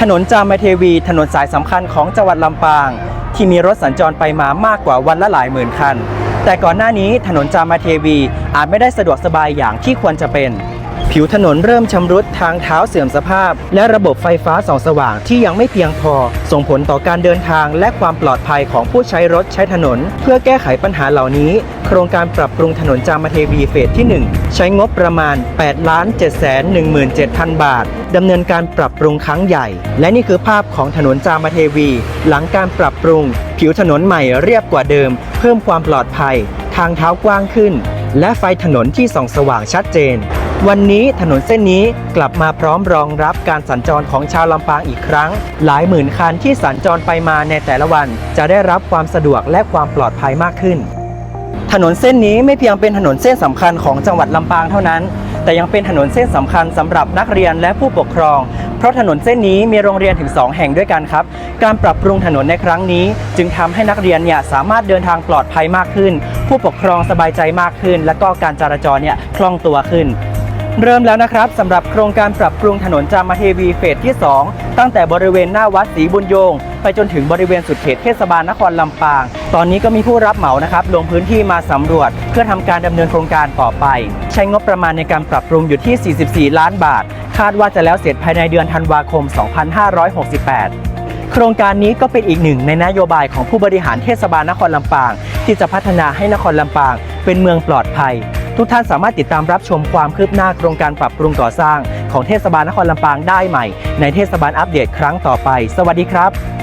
ถนนจามเทวี ถนนสายสำคัญของจังหวัดลำปาง ที่มีรถสัญจรไปมามากกว่าวันละหลายหมื่นคัน แต่ก่อนหน้านี้ถนนจามเทวีอาจไม่ได้สะดวกสบายอย่างที่ควรจะเป็น ผิวถนนเริ่มชำรุดทางเท้าเสื่อมสภาพ และระบบไฟฟ้าส่องสว่างที่ยังไม่เพียงพอ ส่งผลต่อการเดินทางและความปลอดภัยของผู้ใช้รถใช้ถนน เพื่อแก้ไขปัญหาเหล่านี้ โครงการปรับปรุงถนนจามเทวีเฟสที่ 1 ใช้งบประมาณ 8 ล้าน7 1 7 0 0 0 บาทดำเนินการปรับปรุงครั้งใหญ่ และนี่คือภาพของถนนจามเทวี หลังการปรับปรุง ผิวถนนใหม่เรียบกว่าเดิม เพิ่มความปลอดภัย ทางเท้ากว้างขึ้น และไฟถนนที่ส่องสว่างชัดเจน วันนี้ถนนเส้นนี้กลับมาพร้อมรองรับการสัญจรของชาวลำปางอีกครั้ง หลายหมื่นคันที่สัญจรไปมาในแต่ละวัน จะได้รับความสะดวกและความปลอดภัยมากขึ้น ถนนเส้นนี้ไม่เพียงเป็นถนนเส้นสำคัญของจังหวัดลำปางเท่านั้น แต่ยังเป็นถนนเส้นสำคัญสำหรับนักเรียนและผู้ปกครอง เพราะถนนเส้นนี้มีโรงเรียนถึง 2 แห่งด้วยกันครับ การปรับปรุงถนนในครั้งนี้ จึงทำให้นักเรียนเนี่ยสามารถเดินทางปลอดภัยมากขึ้น ผู้ปกครองสบายใจมากขึ้น และก็การจราจรเนี่ยคล่องตัวขึ้น เริ่มแล้วนะครับสำหรับโครงการปรับปรุงถนนจามเทวีเฟสที่ 2 ตั้งแต่บริเวณหน้าวัดศรีบุญโยงไปจนถึงบริเวณสุดเขตเทศบาลนครลำปาง ตอนนี้ก็มีผู้รับเหมานะครับลงพื้นที่มาสำรวจ เพื่อทำการดำเนินโครงการต่อไป ใช้งบประมาณในการปรับปรุงอยู่ที่ 44 ล้านบาท คาดว่าจะแล้วเสร็จภายในเดือนธันวาคม 2568 โครงการนี้ก็เป็นอีกหนึ่งในนโยบายของผู้บริหารเทศบาลนครลำปาง ที่จะพัฒนาให้นครลำปาง เป็นเมืองปลอดภัย ทุกท่านสามารถติดตามรับชมความคืบหน้าโครงการปรับปรุงก่อสร้าง ของเทศบาลนครลำปางได้ใหม่ ในเทศบาลอัปเดตครั้งต่อไป สวัสดีครับ